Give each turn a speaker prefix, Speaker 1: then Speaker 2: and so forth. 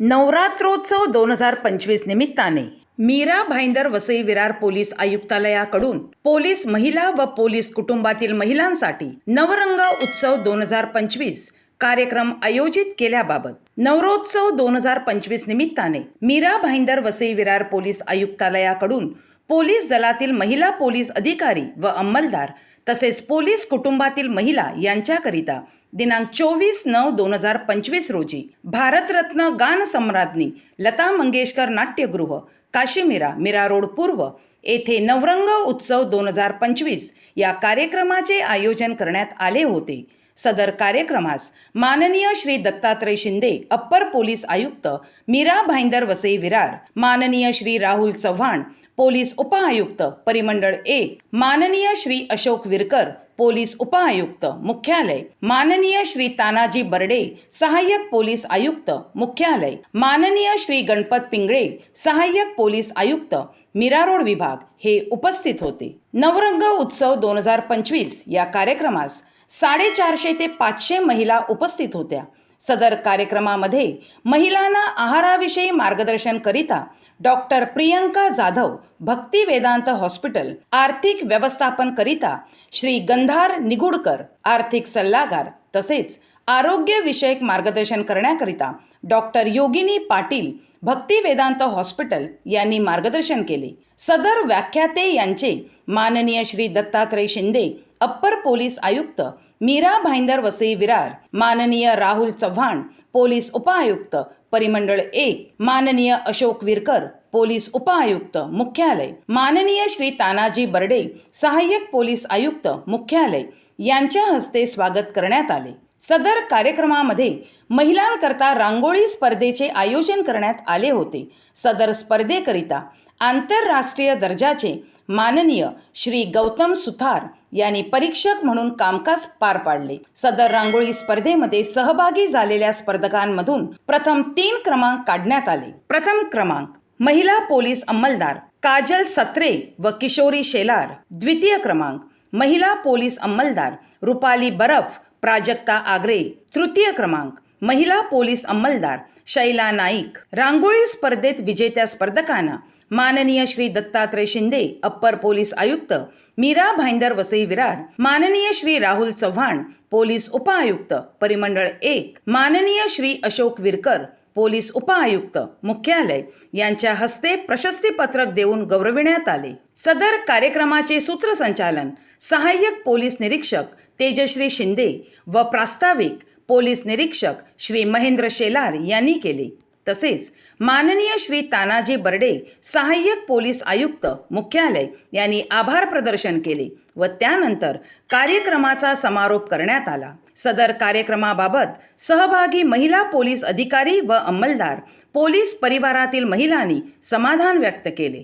Speaker 1: नवरात्रोत्सव दोन हजार पंचवीस निमित्ताने मीरा भाईंदर वसई विरार पोलीस आयुक्तालयाकडून पोलीस महिला व पोलीस कुटुंबातील महिलांसाठी नवरंग उत्सव दोन हजार पंचवीस कार्यक्रम आयोजित केल्याबाबत नवरोत्सव दोन हजार पंचवीस निमित्ताने मीरा भाईंदर वसई विरार पोलीस आयुक्तालयाकडून पोलीस दलातील महिला पोलीस अधिकारी व अंमलदार तसेच पोलीस कुटुंबातील महिला यांच्याकरिता दिनांक चोवीस नऊ दोन हजार पंचवीस रोजी भारतरत्न गानसम्राज्ञी लता मंगेशकर नाट्यगृह काशीमिरा मीरा रोड पूर्व येथे नवरंग उत्सव दोन हजार पंचवीस या कार्यक्रमाचे आयोजन करण्यात आले होते. सदर कार्यक्रमास माननीय श्री दत्तात्रय शिंदे अप्पर पोलीस आयुक्त मीरा भाईंदर वसई विरार माननीय श्री राहुल चव्हाण पोलीस उपआयुक्त परिमंडळ एक माननीय श्री अशोक विरकर पोलीस उपआयुक्त मुख्यालय माननीय श्री तानाजी बर्डे सहाय्यक पोलीस आयुक्त मुख्यालय माननीय श्री गणपत पिंगळे सहाय्यक पोलीस आयुक्त मीरा रोड विभाग हे उपस्थित होते. नवरंग उत्सव दोन हजार पंचवीस या कार्यक्रमास साडेचारशे ते पाचशे महिला उपस्थित होत्या. सदर कार्यक्रमामध्ये महिलांना आहाराविषयी मार्गदर्शन करिता डॉक्टर प्रियंका जाधव भक्ती वेदांत हॉस्पिटल आर्थिक व्यवस्थापन करिता श्री गंधार निगुडकर आर्थिक सल्लागार तसेच आरोग्यविषयक मार्गदर्शन करण्याकरिता डॉक्टर योगिनी पाटील भक्ती वेदांत हॉस्पिटल यांनी मार्गदर्शन केले. सदर व्याख्याते यांचे माननीय श्री दत्तात्रय शिंदे अप्पर पोलीस आयुक्त मीरा भाईंदर वसई विरार माननीय राहुल चव्हाण पोलीस उपआयुक्त परिमंडळ एक माननीय अशोक विरकर पोलीस उपआयुक्त मुख्यालय माननीय श्री तानाजी बर्डे सहाय्यक पोलीस आयुक्त मुख्यालय यांच्या हस्ते स्वागत करण्यात आले. सदर कार्यक्रमामध्ये महिलांकरता रांगोळी स्पर्धेचे आयोजन करण्यात आले होते. सदर स्पर्धेकरिता आंतरराष्ट्रीय दर्जाचे माननीय श्री गौतम सुथार यांनी परीक्षक म्हणून कामकाज पार पाडले. सदर रांगोळी स्पर्धेमध्ये सहभागी झालेल्या स्पर्धकांमधून प्रथम तीन क्रमांक काढण्यात आले. प्रथम क्रमांक महिला पोलीस अंमलदार काजल सत्रे व किशोरी शेलार. द्वितीय क्रमांक महिला पोलीस अंमलदार रुपाली बरफ प्राजक्ता आग्रे. तृतीय क्रमांक महिला पोलीस अंमलदार शैला नाईक. रांगोळी स्पर्धेत विजेत्या स्पर्धकांना माननीय श्री दत्तात्रय शिंदे अप्पर पोलीस आयुक्त मीरा भाईंदर वसई विरार माननीय श्री राहुल चव्हाण पोलीस उपआयुक्त परिमंडळ एक माननीय श्री अशोक विरकर पोलीस उपआयुक्त मुख्यालय यांच्या हस्ते प्रशस्तीपत्रक देऊन गौरविण्यात आले सदर कार्यक्रमाचे सूत्रसंचालन सहाय्यक पोलीस निरीक्षक तेजश्री शिंदे व प्रास्ताविक पोलीस निरीक्षक श्री महेंद्र शेलार यांनी केले तसेच माननीय श्री तानाजी बर्डे सहाय्यक पोलीस आयुक्त मुख्यालय यांनी आभार प्रदर्शन केले व त्यानंतर कार्यक्रमाचा समारोप करण्यात आला. सदर कार्यक्रमाबाबत सहभागी महिला पोलीस अधिकारी व अंमलदार पोलीस परिवारातील महिलांनी समाधान व्यक्त केले.